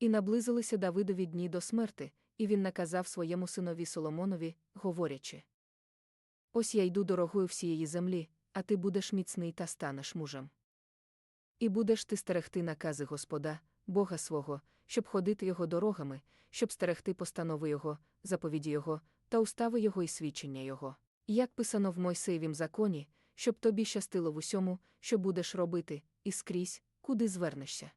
І наблизилися Давидові дні до смерти, і він наказав своєму синові Соломонові, говорячи: Ось я йду дорогою всієї землі, а ти будеш міцний та станеш мужем. І будеш ти стерегти накази Господа, Бога свого, щоб ходити його дорогами, щоб стерегти постанови Його, заповіді Його, та устави Його і свідчення Його. Як писано в Мойсеєвім законі, щоб тобі щастило в усьому, що будеш робити, і скрізь, куди звернешся.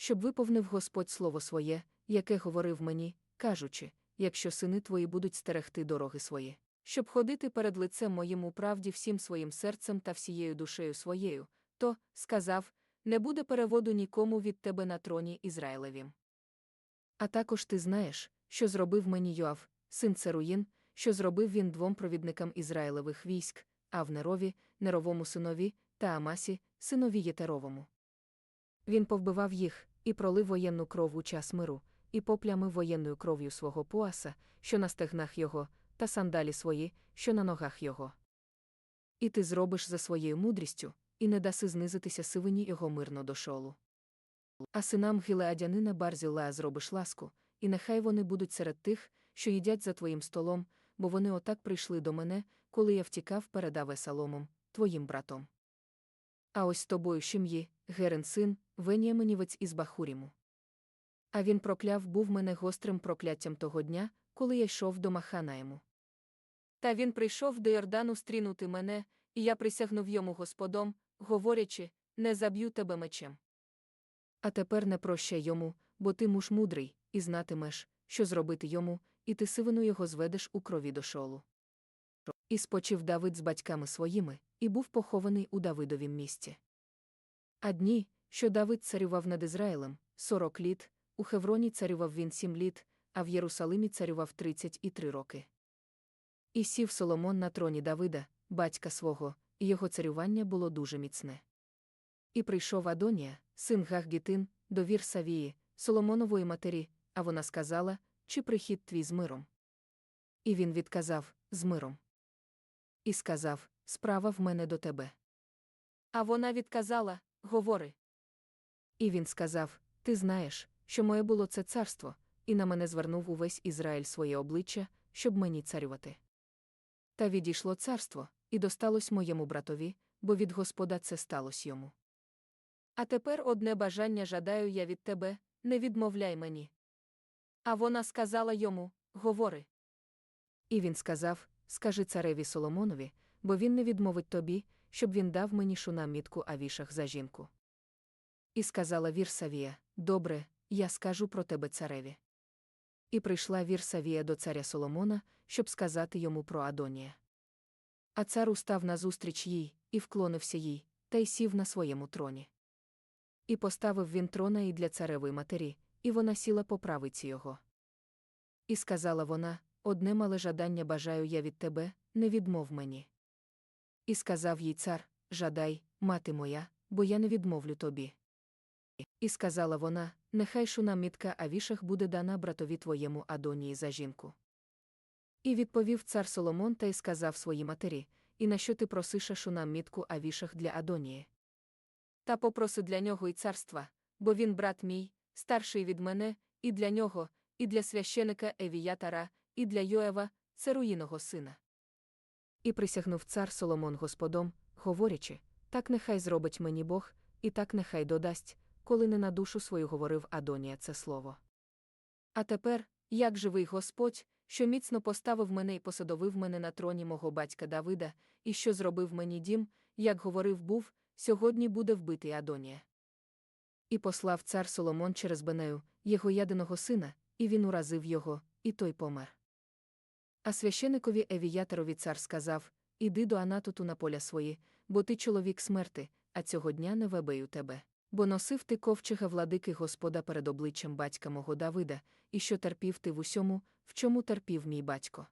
Щоб виповнив Господь слово своє, яке говорив мені, кажучи, якщо сини твої будуть стерегти дороги свої, щоб ходити перед лицем моїм у правді всім своїм серцем та всією душею своєю, то, сказав, не буде переводу нікому від тебе на троні Ізраїлевім. А також ти знаєш, що зробив мені Йоав, син Церуїн, що зробив він двом провідникам Ізраїлевих військ, Авнерові, Неровому синові, та Амасі, синові Єтеровому. Він повбивав їх і пролив воєнну кров у час миру, і поплямив воєнною кров'ю свого поаса, що на стегнах його, та сандалі свої, що на ногах його. І ти зробиш за своєю мудрістю, і не даси знизитися сивині його мирно до шолу. А синам Гілеадянина Барзілеа зробиш ласку, і нехай вони будуть серед тих, що їдять за твоїм столом, бо вони отак прийшли до мене, коли я втікав перед Авесаломом, твоїм братом. А ось тобою Шим'ї, Герен син, Веніаминівець із Бахуріму. А він прокляв був мене гострим прокляттям того дня, коли я йшов до Маханаєму. Та він прийшов до Йордану стрінути мене, і я присягнув йому Господом, говорячи, не заб'ю тебе мечем. А тепер не прощай йому, бо ти муж мудрий, і знатимеш, що зробити йому, і ти сивину його зведеш у крові до шолу. І спочив Давид з батьками своїми, і був похований у Давидовім місті. А дні, що Давид царював над Ізраїлем, сорок літ, у Хевроні царював він сім літ, а в Єрусалимі царював тридцять і три роки. І сів Соломон на троні Давида, батька свого, і його царювання було дуже міцне. І прийшов Адонія, син Гахгітин, до вір Савії, Соломонової матері, а вона сказала, чи прихід твій з миром. І він відказав з миром. І сказав Справа в мене до тебе. А вона відказала Говори. І він сказав Ти знаєш, що моє було це царство, і на мене звернув увесь Ізраїль своє обличчя, щоб мені царювати. Та відійшло царство, і досталось моєму братові, бо від Господа це сталося йому. А тепер одне бажання жадаю я від тебе, не відмовляй мені. А вона сказала йому Говори. І він сказав Скажи цареві Соломонові, бо він не відмовить тобі, щоб він дав мені шунам мітку авішах за жінку. І сказала Вірсавія Добре, я скажу про тебе цареві. І прийшла Вірсавія до царя Соломона, щоб сказати йому про Адонія. А цар устав назустріч їй, і вклонився їй, та й сів на своєму троні. І поставив він трона і для царевої матері, і вона сіла по правиці його. І сказала вона Одне мале жадання бажаю я від тебе, не відмов мені. І сказав їй цар Жадай, мати моя, бо я не відмовлю тобі. І сказала вона Нехай шуна мітка авішах буде дана братові твоєму Адонії за жінку. І відповів цар Соломон та й сказав своїй матері І на що ти просиш шунам мітку авішах для Адонії? Та попроси для нього й царства, бо він брат мій, старший від мене, і для нього, і для священика Евіятара, і для Йоева, царуїного сина. І присягнув цар Соломон Господом, говорячи так нехай зробить мені Бог, і так нехай додасть, коли не на душу свою говорив Адонія це слово. А тепер, як живий Господь, що міцно поставив мене і посадовив мене на троні мого батька Давида, і що зробив мені дім, як говорив був, сьогодні буде вбитий Адонія. І послав цар Соломон через Бенею, його ядиного сина, і він уразив його, і той помер. А священикові Евіятерові цар сказав Іди до Анатоту на поля свої, бо ти чоловік смерти, а цього дня не вебею тебе. Бо носив ти ковчега владики Господа перед обличчям батька мого Давида, і що терпів ти в усьому, в чому терпів мій батько.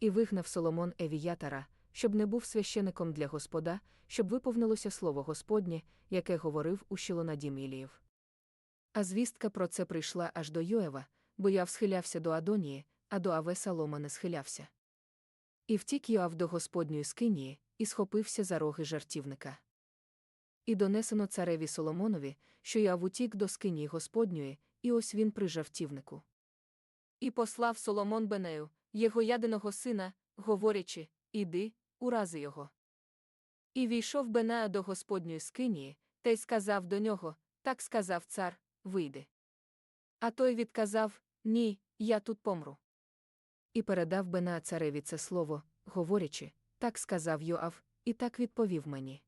І вигнав Соломон Евіятара, щоб не був священиком для Господа, щоб виповнилося слово Господнє, яке говорив у Щілонадім Іліїв. А звістка про це прийшла аж до Йоева, бо я всхилявся до Адонії, а до Авесалома не схилявся. І втік Йоав до Господньої скинії, і схопився за роги жартівника. І донесено цареві Соломонові, що Йоав утік до скині Господньої, і ось він при жавтівнику. І послав Соломон Бенею, його ядиного сина, говорячи, Іди, урази його. І війшов Бенея до Господньої скинії, та й сказав до нього, так сказав цар, вийди. А той відказав, Ні, я тут помру. І передав Бенея цареві це слово, говорячи, так сказав Йоав, і так відповів мені.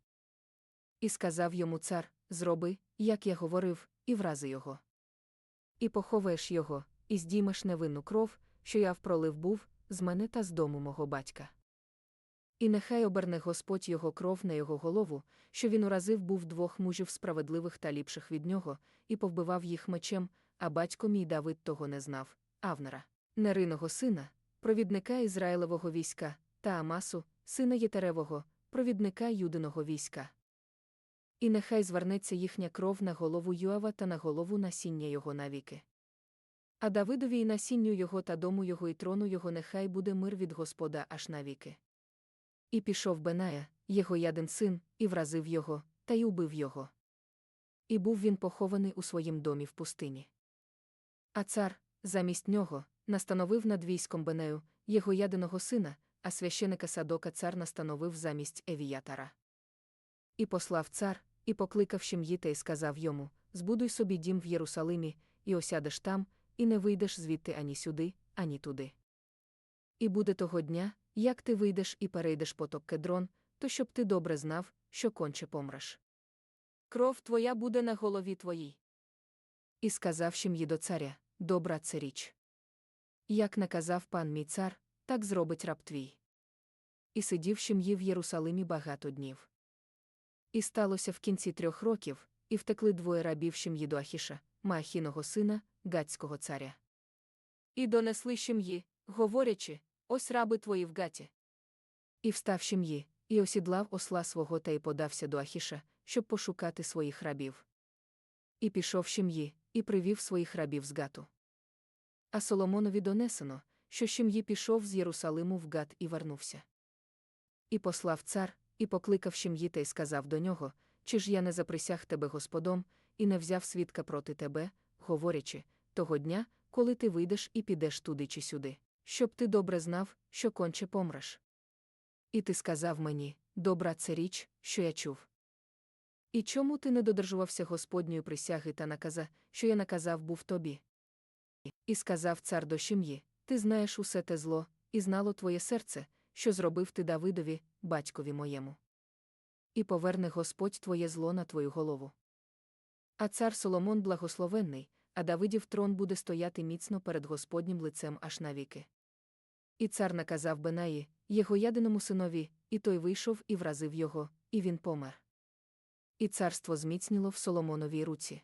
І сказав йому цар, зроби, як я говорив, і врази його. І поховаєш його, і здіймеш невинну кров, що я впролив був, з мене та з дому мого батька. І нехай оберне Господь його кров на його голову, що він уразив був двох мужів справедливих та ліпших від нього, і повбивав їх мечем, а батько мій Давид того не знав, Авнера, Нериного сина, провідника Ізраїлевого війська, та Амасу, сина Єтеревого, провідника Юдиного війська. І нехай звернеться їхня кров на голову Юава та на голову насіння його навіки. А Давидові і насінню його та дому його і трону його нехай буде мир від Господа аж навіки. І пішов Беная, його яден син, і вразив його, та й убив його. І був він похований у своїм домі в пустині. А цар, замість нього, настановив над військом Бенею, його яденого сина, а священика Садока цар настановив замість Евіятара. І послав цар, і покликав Шим'ї й сказав йому: Збудуй собі дім в Єрусалимі, і осядеш там, і не вийдеш звідти ані сюди, ані туди. І буде того дня, як ти вийдеш і перейдеш поток кедрон, то щоб ти добре знав, що конче помреш. Кров твоя буде на голові твоїй. І сказав Шим'ї до царя: Добра це річ. Як наказав пан мій цар, так зробить раб твій. І сидів Шим'ї в Єрусалимі багато днів. І сталося в кінці трьох років, і втекли двоє рабів Шим'ї до Ахіша, Маахіного сина, гатського царя. І донесли Шим'ї, говорячи, ось раби твої в гаті. І встав Шим'ї, і осідлав осла свого та й подався до Ахіша, щоб пошукати своїх рабів. І пішов Шим'ї, і привів своїх рабів з гату. А Соломонові донесено, що Шим'ї пішов з Єрусалиму в гат і вернувся. І послав цар, і покликав Шим'ї та й сказав до нього, чи ж я не заприсяг тебе Господом, і не взяв свідка проти тебе, говорячи, того дня, коли ти вийдеш і підеш туди чи сюди, щоб ти добре знав, що конче помреш. І ти сказав мені, добра це річ, що я чув. І чому ти не додержувався Господньої присяги та наказа, що я наказав був тобі? І сказав цар до Шим'ї, ти знаєш усе те зло, і знало твоє серце, що зробив ти Давидові, батькові моєму. І поверне Господь твоє зло на твою голову. А цар Соломон благословенний, а Давидів трон буде стояти міцно перед Господнім лицем аж навіки. І цар наказав Бенаї, його ядиному синові, і той вийшов і вразив його, і він помер. І царство зміцніло в Соломоновій руці.